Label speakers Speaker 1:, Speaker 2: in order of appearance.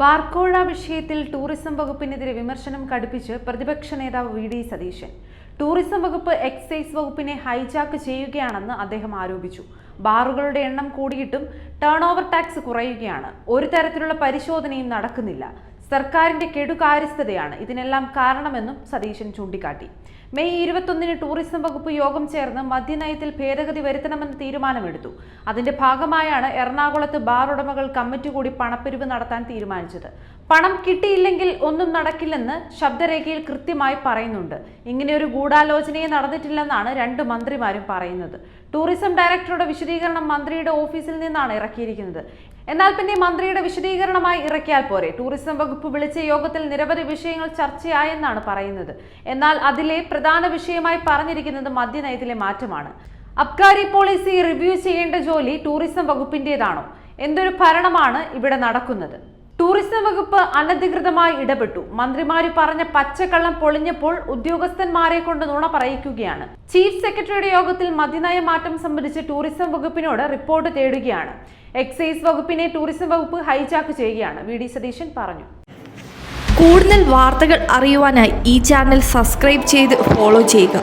Speaker 1: ബാർക്കോഴ വിഷയത്തിൽ ടൂറിസം വകുപ്പിനെതിരെ വിമർശനം കടുപ്പിച്ച് പ്രതിപക്ഷ നേതാവ് വി ഡി സതീശൻ. ടൂറിസം വകുപ്പ് എക്സൈസ് വകുപ്പിനെ ഹൈജാക്ക് ചെയ്യുകയാണെന്ന് അദ്ദേഹം ആരോപിച്ചു. ബാറുകളുടെ എണ്ണം കൂടിയിട്ടും ടേൺ ഓവർ ടാക്സ് കുറയുകയാണ്. ഒരു തരത്തിലുള്ള പരിശോധനയും നടക്കുന്നില്ല. സർക്കാരിന്റെ കെടുകാര്യസ്ഥതയാണ് ഇതിനെല്ലാം കാരണമെന്നും സതീശൻ ചൂണ്ടിക്കാട്ടി. മെയ് ഇരുപത്തൊന്നിന് ടൂറിസം വകുപ്പ് യോഗം ചേർന്ന് മദ്യനയത്തിൽ ഭേദഗതി വരുത്തണമെന്ന് തീരുമാനമെടുത്തു. അതിന്റെ ഭാഗമായാണ് എറണാകുളത്ത് ബാർ ഉടമകൾ കമ്മിറ്റി കൂടി പണപ്പിരിവ് നടത്താൻ തീരുമാനിച്ചത്. പണം കിട്ടിയില്ലെങ്കിൽ ഒന്നും നടക്കില്ലെന്ന് ശബ്ദരേഖയിൽ കൃത്യമായി പറയുന്നുണ്ട്. ഇങ്ങനെയൊരു ഗൂഢാലോചനയെ നടന്നിട്ടില്ലെന്നാണ് രണ്ട് മന്ത്രിമാരും പറയുന്നത്. ടൂറിസം ഡയറക്ടറുടെ വിശദീകരണം മന്ത്രിയുടെ ഓഫീസിൽ നിന്നാണ് ഇറക്കിയിരിക്കുന്നത്. എന്നാൽ പിന്നെ മന്ത്രിയുടെ വിശദീകരണമായി ഇറക്കിയാൽ പോരെ. ടൂറിസം വകുപ്പ് വിളിച്ച യോഗത്തിൽ നിരവധി വിഷയങ്ങൾ ചർച്ചയായെന്നാണ് പറയുന്നത്. എന്നാൽ അതിലെ പ്രധാന വിഷയമായി പറഞ്ഞിരിക്കുന്നത് മദ്യനയത്തിലെ മാറ്റമാണ്. അബ്കാരി പോളിസി റിവ്യൂ ചെയ്യേണ്ട ജോലി ടൂറിസം വകുപ്പിന്റേതാണോ? എന്തൊരു ഭരണമാണ് ഇവിടെ നടക്കുന്നത്? ടൂറിസം വകുപ്പ് അനധികൃതമായി ഇടപെട്ടു. മന്ത്രിമാര് പറഞ്ഞ പച്ചക്കള്ളം പൊളിഞ്ഞപ്പോൾ ഉദ്യോഗസ്ഥന്മാരെ കൊണ്ട് നുണ പറയിക്കുകയാണ്. ചീഫ് സെക്രട്ടറിയുടെ യോഗത്തിൽ മതിനയ മാറ്റം സംബന്ധിച്ച് ടൂറിസം വകുപ്പിനോട് റിപ്പോർട്ട് തേടുകയാണ്. എക്സൈസ് വകുപ്പിനെ ടൂറിസം വകുപ്പ് ഹൈജാക്ക് ചെയ്യുകയാണ്. വി ഡി സതീശൻ പറഞ്ഞു.
Speaker 2: കൂടുതൽ വാർത്തകൾ അറിയുവാനായി ഈ ചാനൽ സബ്സ്ക്രൈബ് ചെയ്ത് ഫോളോ ചെയ്യുക.